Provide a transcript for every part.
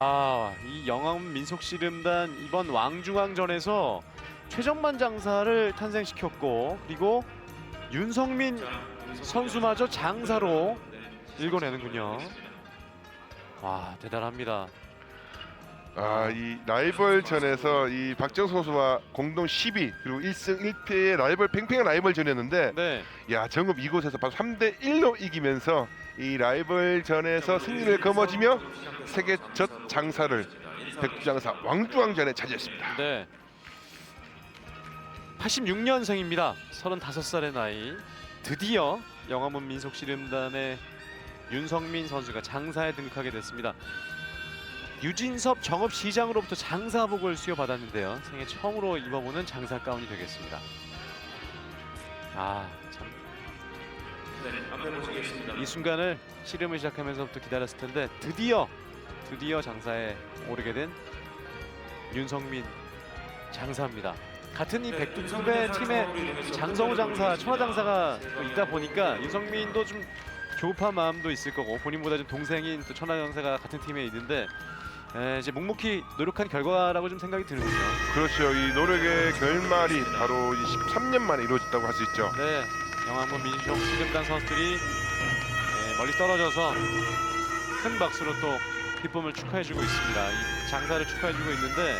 아, 이 영암 민속씨름단 이번 왕중왕전에서 최정만 장사를 탄생시켰고 그리고 윤성민 선수마저 장사로 읽어내는군요. 와, 대단합니다. 아, 이 라이벌전에서 이 박정 선수와 공동 10위 그리고 1승 1패의 라이벌 팽팽한 라이벌전이었는데 네, 야 정읍 이곳에서 바로 3대 1로 이기면서 이 라이벌전에서 승리를 거머쥐며 세계 첫 장사를 백두장사 왕중왕전에 차지했습니다. 네. 86년생입니다. 35살의 나이. 드디어 영암은 민속씨름단의 윤성민 선수가 장사에 등극하게 됐습니다. 유진섭 정업시장으로부터 장사복을 수여받았는데요. 생애 처음으로 입어보는 장사 가운이 되겠습니다. 아, 참. 이 순간을 씨름을 시작하면서부터 기다렸을 텐데 드디어 드디어 장사에 오르게 된 윤성민 장사입니다. 같은 이 백두급의 팀에 장성우 장사, 천하 장사가 또 있다 보니까 윤성민도 좀 조급한 마음도 있을 거고 본인보다 좀 동생인 또 천하 장사가 같은 팀에 있는데 에, 이제 묵묵히 노력한 결과라고 좀 생각이 드는군요. 그렇죠. 이 노력의 결말이 바로 이 13년 만에 이루어졌다고 할 수 있죠. 네, 영암군 민속 시름단 선수들이 에, 멀리 떨어져서 큰 박수로 또 기쁨을 축하해주고 있습니다. 이 장사를 축하해주고 있는데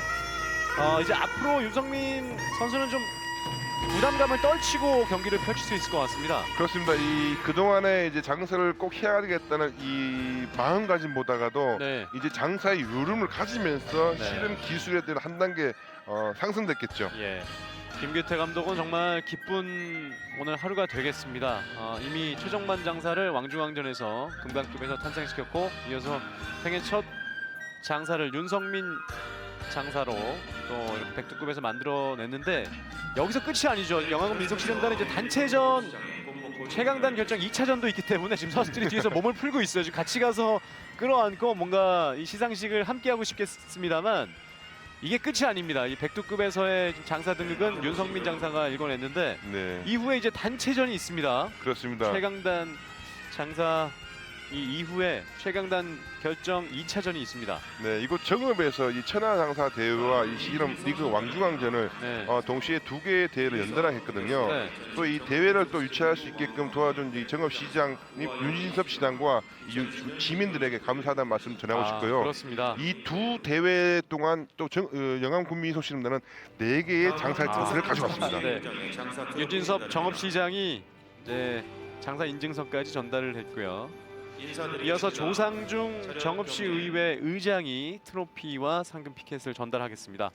어, 이제 앞으로 윤성민 선수는 좀 부담감을 떨치고 경기를 펼칠 수 있을 것 같습니다. 그렇습니다. 이 그동안에 이제 장사를 꼭 해야겠다는 이 마음가짐보다가도 네, 이제 장사의 요름을 가지면서 네. 씨름 기술에 대한 한 단계 어, 상승됐겠죠. 예. 김규태 감독은 정말 기쁜 오늘 하루가 되겠습니다. 어, 이미 최정만 장사를 왕중왕전에서 금강급에서 탄생시켰고 이어서 생애 첫 장사를 윤성민 장사로 또 이렇게 백두급에서 만들어냈는데 여기서 끝이 아니죠. 영암군 민속시름단은 이제 단체전 최강단 결정 2차전도 있기 때문에 지금 선수들이 뒤에서 몸을 풀고 있어요. 지금 같이 가서 끌어안고 뭔가 이 시상식을 함께 하고 싶겠습니다만 이게 끝이 아닙니다. 이 백두급에서의 장사 등극은 윤성민 장사가 일궈냈는데 네, 이후에 이제 단체전이 있습니다. 그렇습니다. 최강단 장사 이 이후에 최강단 결정 2차전이 있습니다. 네, 이곳 정읍에서 이 천하장사 대회와 이 씨름 리그 왕중왕전을 네. 어, 동시에 두 개의 대회를 연달아 했거든요. 네. 또 이 대회를 또 유치할 수 있게끔 도와준 이 정읍 시장 윤진섭 시장과 이 유- 시민들에게 감사하다는 말씀 전하고 아, 싶고요. 그렇습니다. 이 두 대회 동안 또 정, 어, 영암 군민 소시름단은 네 개의 장사 티켓을 가져갔습니다. 네. 유진섭 정업시장이 이제 장사 인증서까지 전달을 했고요. 이어서 조상중 정읍시 의회 의장이 트로피와 상금 피켓을 전달하겠습니다.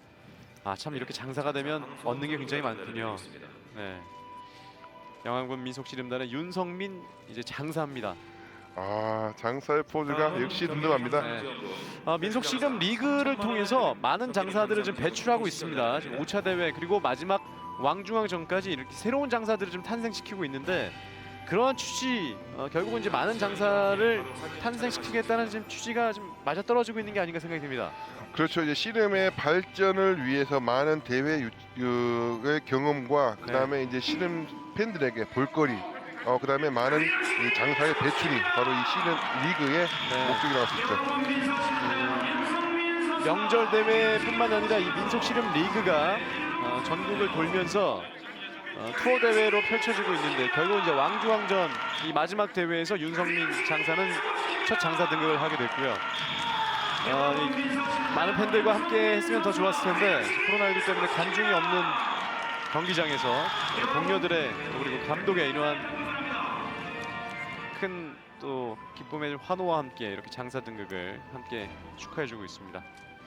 아 참 이렇게 장사가 되면 얻는 게 굉장히 많군요. 네. 영암군 민속씨름단의 윤성민 이제 장사입니다. 아 장사의 포즈가 역시 든든합니다. 네. 아, 민속 씨름 리그를 통해서 많은 장사들을 좀 배출하고 있습니다. 지금 5차 대회 그리고 마지막 왕중왕전까지 이렇게 새로운 장사들을 좀 탄생시키고 있는데 그러한 취지 어, 결국은 이제 많은 장사를 탄생시키겠다는 지금 취지가 좀 맞아 떨어지고 있는 게 아닌가 생각이 듭니다. 그렇죠. 이제 씨름의 발전을 위해서 많은 대회 유, 의 경험과 그다음에 이제 씨름 팬들에게 볼거리, 어 그다음에 많은 이 장사의 배출이 바로 이 씨름 리그의 네. 목적이라고 할 수 있죠. 명절 대회뿐만 아니라 이 민속 씨름 리그가 어, 전국을 돌면서 어, 투어 대회로 펼쳐지고 있는데 결국 이제 왕주왕전 이 마지막 대회에서 윤성민 장사는 첫 장사 등극을 하게 됐고요. 어, 이 많은 팬들과 함께 했으면 더 좋았을 텐데 코로나19 때문에 관중이 없는 경기장에서 동료들의 그리고 감독의 이러한 큰 또 기쁨의 환호와 함께 이렇게 장사 등극을 함께 축하해주고 있습니다.